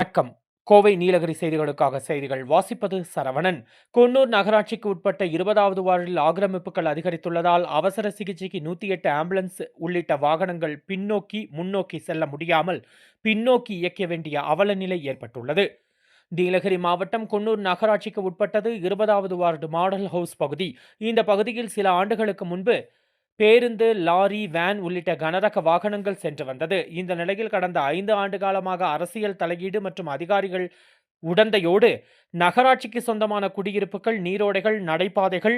வணக்கம். கோவை நீலகிரி செய்திகளுக்காக செய்திகள் வாசிப்பது சரவணன். குன்னூர் நகராட்சிக்கு உட்பட்ட இருபதாவது வார்டில் ஆக்கிரமிப்புகள் அதிகரித்துள்ளதால் அவசர சிகிச்சைக்கு நூற்றி எட்டு ஆம்புலன்ஸ் உள்ளிட்ட வாகனங்கள் பின்னோக்கி முன்னோக்கி செல்ல முடியாமல் பின்னோக்கி இயக்க வேண்டிய அவல நிலை ஏற்பட்டுள்ளது. நீலகிரி மாவட்டம் குன்னூர் நகராட்சிக்கு உட்பட்டது இருபதாவது வார்டு மாடல் ஹவுஸ் பகுதி. இந்த பகுதியில் சில ஆண்டுகளுக்கு முன்பு பேருந்து லாரி வேன் உள்ளிட்ட கனரக வாகனங்கள் சென்று வந்தது. இந்த நிலையில் கடந்த ஐந்து ஆண்டு காலமாக அரசியல் தலையீடு மற்றும் அதிகாரிகள் உடந்தையோடு நகராட்சிக்கு சொந்தமான குடியிருப்புகள் நீரோடைகள் நடைபாதைகள்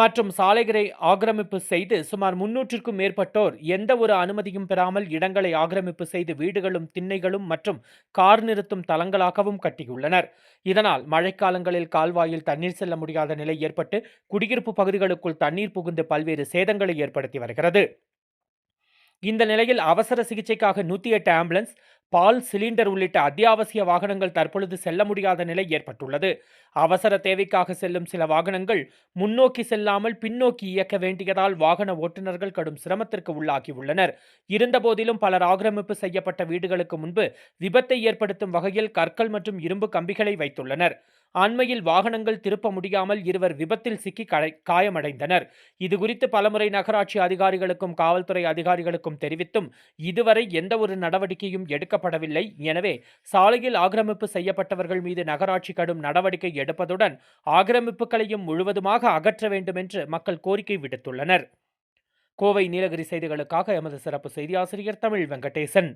மற்றும் சாலைகளை ஆக்கிரமிப்பு செய்து சுமார் முன்னூற்றிற்கும் மேற்பட்டோர் எந்த ஒரு அனுமதியும் பெறாமல் இடங்களை ஆக்கிரமிப்பு செய்து வீடுகளும் திண்ணைகளும் மற்றும் கார் நிறுத்தும் தளங்களாகவும் கட்டியுள்ளனர். இதனால் மழைக்காலங்களில் கால்வாயில் தண்ணீர் செல்ல முடியாத நிலை ஏற்பட்டு குடியிருப்பு பகுதிகளுக்குள் தண்ணீர் புகுந்து பல்வேறு சேதங்களை ஏற்படுத்தி வருகிறது. இந்த நிலையில் அவசர சிகிச்சைக்காக நூற்றி எட்டு ஆம்புலன்ஸ் பால் சிலிண்டர் உள்ளிட்ட அத்தியாவசிய வாகனங்கள் தற்பொழுது செல்ல முடியாத நிலை ஏற்பட்டுள்ளது. அவசர தேவைக்காக செல்லும் சில வாகனங்கள் முன்னோக்கி செல்லாமல் பின்னோக்கி இயக்க வேண்டியதால் வாகன ஓட்டுநர்கள் கடும் சிரமத்திற்கு உள்ளாகியுள்ளனர். இருந்தபோதிலும் பலர் ஆக்கிரமிப்பு செய்யப்பட்ட வீடுகளுக்கு முன்பு விபத்தை ஏற்படுத்தும் வகையில் கற்கள் மற்றும் இரும்பு கம்பிகளை வைத்துள்ளனர். அண்மையில் வாகனங்கள் திருப்ப முடியாமல் இருவர் விபத்தில் சிக்கி காயமடைந்தனர். இதுகுறித்து பலமுறை நகராட்சி அதிகாரிகளுக்கும் காவல்துறை அதிகாரிகளுக்கும் தெரிவித்தும் இதுவரை எந்த ஒரு நடவடிக்கையும் எடுக்கப்படவில்லை. எனவே சாலையில் ஆக்கிரமிப்பு செய்யப்பட்டவர்கள் மீது நகராட்சி கடும் நடவடிக்கை எடுப்பதுடன் ஆக்கிரமிப்புகளையும் முழுவதுமாக அகற்ற வேண்டும் என்று மக்கள் கோரிக்கை விடுத்துள்ளனர். கோவை நீலகிரி செய்திகளுக்காக எமது சிறப்பு செய்தியாசிரியர் தமிழ் வெங்கடேசன்.